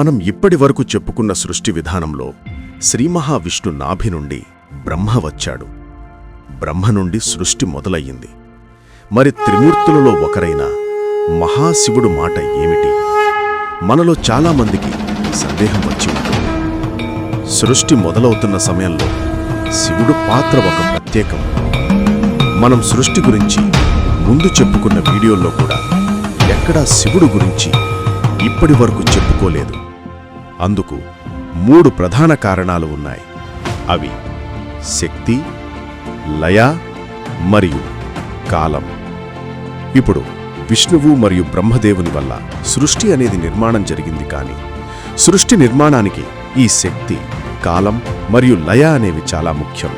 మనం ఇప్పటి వరకు చెప్పుకున్న సృష్టి విధానంలో శ్రీ మహావిష్ణు నాభి నుండి బ్రహ్మ వచ్చాడు. బ్రహ్మ నుండి సృష్టి మొదలయ్యింది. మరి త్రిమూర్తులలో ఒకరైన మహాశివుడు మాట ఏమిటి? మనలో చాలామందికి సందేహం వచ్చి ఉంటుంది. సృష్టి మొదలవుతున్న సమయంలో శివుడు పాత్ర ఒక ప్రత్యేకం. మనం సృష్టి గురించి ముందు చెప్పుకున్న వీడియోల్లో కూడా ఎక్కడా శివుడు గురించి ఇప్పటి వరకు చెప్పుకోలేదు. అందుకు మూడు ప్రధాన కారణాలు ఉన్నాయి. అవి శక్తి లయ మరియు కాలం. ఇప్పుడు విష్ణువు మరియు బ్రహ్మదేవుని వల్ల సృష్టి అనేది నిర్మాణం జరిగింది కానీ సృష్టి నిర్మాణానికి ఈ శక్తి కాలం మరియు లయ అనేవి చాలా ముఖ్యం.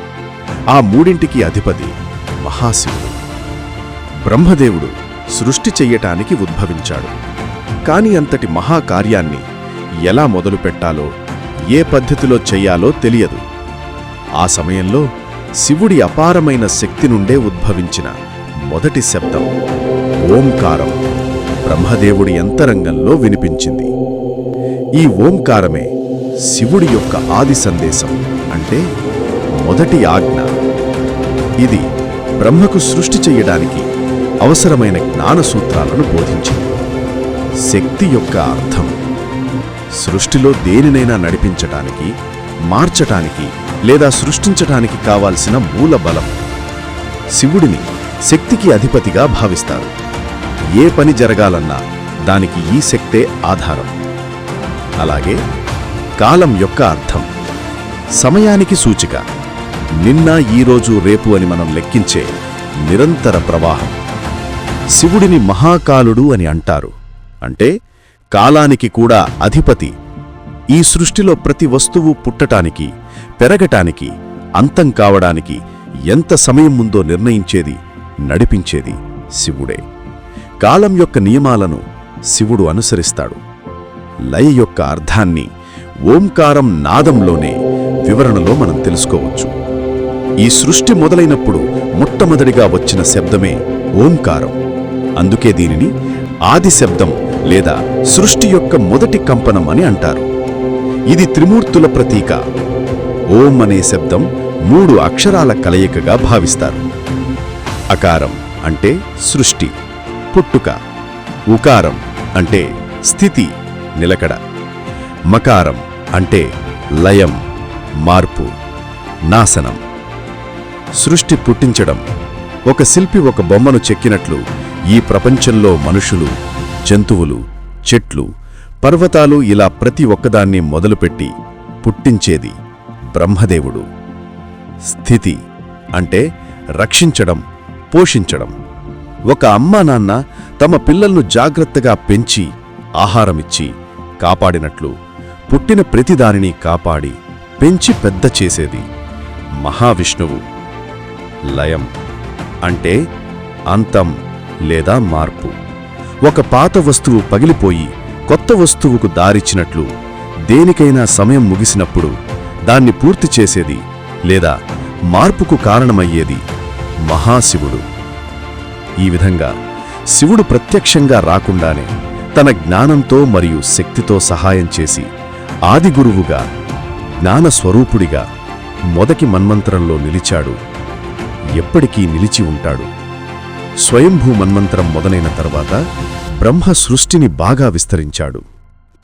ఆ మూడింటికి అధిపతి మహాశివుడు. బ్రహ్మదేవుడు సృష్టి చెయ్యటానికి ఉద్భవించాడు. కాని అంతటి మహాకార్యాన్ని ఎలా మొదలు పెట్టాలో ఏ పద్ధతిలో చెయ్యాలో తెలియదు. ఆ సమయంలో శివుడి అపారమైన శక్తి నుండే ఉద్భవించిన మొదటి శబ్దం ఓంకారం. బ్రహ్మదేవుడి యంతరంగంలో వినిపించింది. ఈ ఓంకారమే శివుడి యొక్క ఆది సందేశం అంటే మొదటి ఆజ్ఞ. ఇది బ్రహ్మకు సృష్టి చెయ్యడానికి అవసరమైన జ్ఞాన సూత్రాలను బోధించింది. శక్తి యొక్క అర్థం సృష్టిలో దేనినైనా నడిపించటానికి మార్చటానికి లేదా సృష్టించటానికి కావాల్సిన మూల బలం శివుడిని శక్తికి అధిపతిగా భావిస్తారు. ఏ పని జరగాలన్నా దానికి ఈ శక్తే ఆధారం. అలాగే కాలం యొక్క అర్థం. సమయానికి సూచిక. నిన్న ఈరోజు రేపు అని మనం లెక్కించే నిరంతర ప్రవాహం. శివుడిని మహాకాలుడు అని అంటారు. అంటే కాలానికి కూడా అధిపతి. ఈ సృష్టిలో ప్రతి వస్తువు పుట్టటానికి పెరగటానికి అంతం కావడానికి ఎంత సమయం ముందో నిర్ణయించేది నడిపించేది శివుడే. కాలం యొక్క నియమాలను శివుడు అనుసరిస్తాడు. లయ యొక్క అర్థాన్ని ఓంకారం నాదంలోనే వివరణలో మనం తెలుసుకోవచ్చు. ఈ సృష్టి మొదలైనప్పుడు మొట్టమొదటిగా వచ్చిన శబ్దమే ఓంకారం. అందుకే దీనిని ఆది శబ్దం లేదా సృష్టి యొక్క మొదటి కంపనం అని అంటారు. ఇది త్రిమూర్తుల ప్రతీక. ఓం అనే శబ్దం మూడు అక్షరాల కలయికగా భావిస్తారు. అకారం అంటే సృష్టి పుట్టుక ఉకారం అంటే స్థితి నిలకడ. మకారం అంటే లయం మార్పు నాశనం. సృష్టి పుట్టించడం ఒక శిల్పి ఒక బొమ్మను చెక్కినట్లు ఈ ప్రపంచంలో మనుషులు జంతువులు చెట్లు పర్వతాలు ఇలా ప్రతి ఒక్కదాన్ని మొదలుపెట్టి పుట్టించేది బ్రహ్మదేవుడు. స్థితి అంటే రక్షించడం పోషించడం. ఒక అమ్మా నాన్న తమ పిల్లలను జాగ్రత్తగా పెంచి ఆహారమిచ్చి కాపాడినట్లు పుట్టిన ప్రతిదానిని కాపాడి పెంచి పెద్ద చేసేది మహావిష్ణువు. లయం అంటే అంతం లేదా మార్పు. ఒక పాత వస్తువు పగిలిపోయి కొత్త వస్తువుకు దారిచ్చినట్లు దేనికైనా సమయం ముగిసినప్పుడు దాన్ని పూర్తి చేసేది లేదా మార్పుకు కారణమయ్యేది మహాశివుడు. ఈ విధంగా శివుడు ప్రత్యక్షంగా రాకుండానే తన జ్ఞానంతో మరియు శక్తితో సహాయం చేసి ఆదిగురువుగా జ్ఞానస్వరూపుడిగా మొదటి మన్మంత్రంలో నిలిచాడు. ఎప్పటికీ నిలిచి ఉంటాడు. స్వయంభూ మన్మంత్రం మొదలైన తర్వాత బ్రహ్మ సృష్టిని బాగా విస్తరించాడు.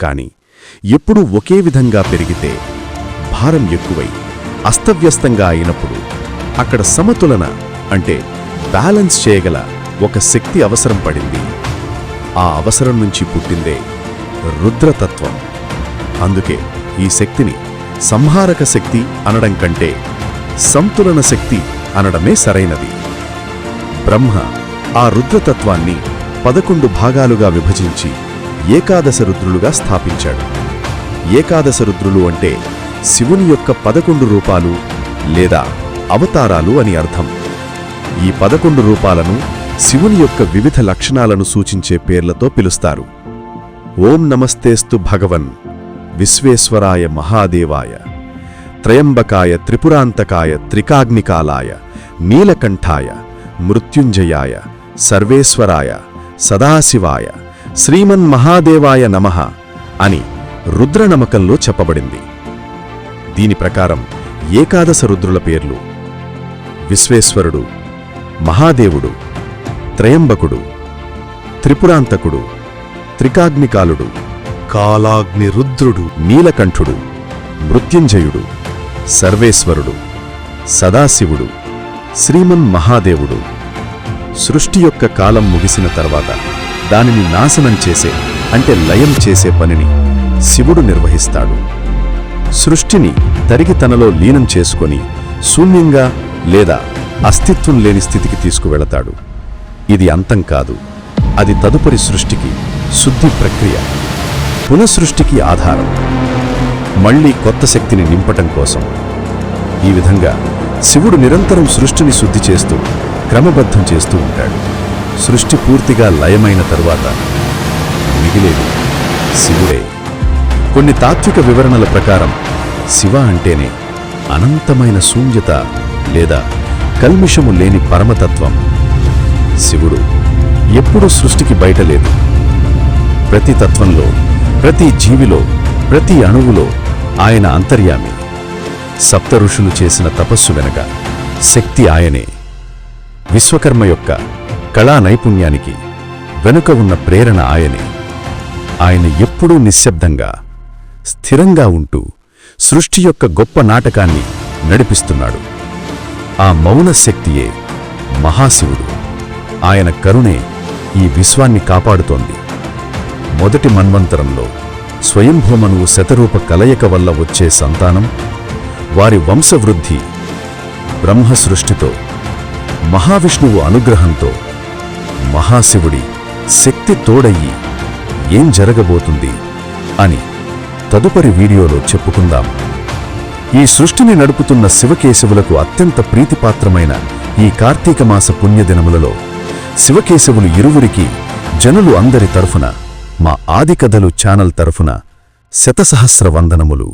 కాని ఎప్పుడూ ఒకే విధంగా పెరిగితే భారం ఎక్కువై అస్తవ్యస్తంగా అయినప్పుడు అక్కడ సమతులన అంటే బ్యాలెన్స్ చేయగల ఒక శక్తి అవసరం పడింది. ఆ అవసరం నుంచి పుట్టిందే రుద్రతత్వం. అందుకే ఈ శక్తిని సంహారక శక్తి అనడం కంటే సంతులన శక్తి అనడమే సరైనది. బ్రహ్మ ఆ రుద్రతత్వాన్ని పదకొండు భాగాలుగా విభజించి ఏకాదశ రుద్రులుగా స్థాపించాడు. ఏకాదశ రుద్రులు అంటే శివుని యొక్క పదకొండు రూపాలు లేదా అవతారాలు అని అర్థం. ఈ పదకొండు రూపాలను శివుని యొక్క వివిధ లక్షణాలను సూచించే పేర్లతో పిలుస్తారు. ఓం నమస్తేస్తు భగవన్ విశ్వేశ్వరాయ మహాదేవాయ త్రయంబకాయ త్రిపురాంతకాయ త్రికాగ్నికాలాయ నీలకంఠాయ మృత్యుంజయాయ సర్వేశ్వరాయ సదాశివాయ శ్రీమన్మహాదేవాయ నమః అని రుద్రనమకంలో చెప్పబడింది. దీని ప్రకారం ఏకాదశ రుద్రుల పేర్లు విశ్వేశ్వరుడు మహాదేవుడు త్రయంబకుడు త్రిపురాంతకుడు త్రికాగ్నికాలుడు కాలాగ్నిరుద్రుడు నీలకంఠుడు మృత్యుంజయుడు సర్వేశ్వరుడు సదాశివుడు శ్రీమన్ మహాదేవుడు. సృష్టి యొక్క కాలం ముగిసిన తర్వాత దానిని నాశనం చేసే అంటే లయం చేసే పనిని శివుడు నిర్వహిస్తాడు. సృష్టిని తరిగి తనలో లీనం చేసుకొని శూన్యంగా లేదా అస్తిత్వం లేని స్థితికి తీసుకువెళతాడు. ఇది అంతం కాదు. అది తదుపరి సృష్టికి శుద్ధి ప్రక్రియ. పునఃసృష్టికి ఆధారం. మళ్ళీ కొత్త శక్తిని నింపటం కోసం. ఈ విధంగా శివుడు నిరంతరం సృష్టిని శుద్ధి చేస్తూ క్రమబద్ధం చేస్తూ ఉంటాడు. సృష్టి పూర్తిగా లయమైన తరువాత మిగిలేది శివుడే. కొన్ని తాత్విక వివరణల ప్రకారం శివ అంటేనే అనంతమైన శూన్యత లేదా కల్మిషము లేని పరమతత్వం. శివుడు ఎప్పుడూ సృష్టికి బయటలేదు ప్రతి తత్వంలో ప్రతి జీవిలో ప్రతి అణువులో ఆయన అంతర్యామి. సప్త ఋషులు చేసిన తపస్సు వెనక శక్తి ఆయనే. విశ్వకర్మ యొక్క కళా నైపుణ్యానికి వెనుక ఉన్న ప్రేరణ ఆయనే. ఆయన ఎప్పుడూ నిశ్శబ్దంగా స్థిరంగా ఉంటూ సృష్టి యొక్క గొప్ప నాటకాన్ని నడిపిస్తున్నాడు. ఆ మౌన శక్తియే మహాశివుడు. ఆయన కరుణే ఈ విశ్వాన్ని కాపాడుతోంది. మొదటి మన్వంతరంలో స్వయంభూమనువు శతరూప కలయిక వల్ల వచ్చే సంతానం వారి వంశవృద్ధి బ్రహ్మ సృష్టితో మహావిష్ణువు అనుగ్రహంతో మహాశివుడి శక్తి తోడయ్యి ఏం జరగబోతుంది అని తదుపరి వీడియోలో చెప్పుకుందాం. ఈ సృష్టిని నడుపుతున్న శివకేశవులకు అత్యంత ప్రీతిపాత్రమైన ఈ కార్తీక మాస పుణ్యదినములలో శివకేశవులు ఇరువురికి జనులు అందరి తరఫున మా ఆదికథలు ఛానల్ తరఫున శతసహస్ర వందనములు.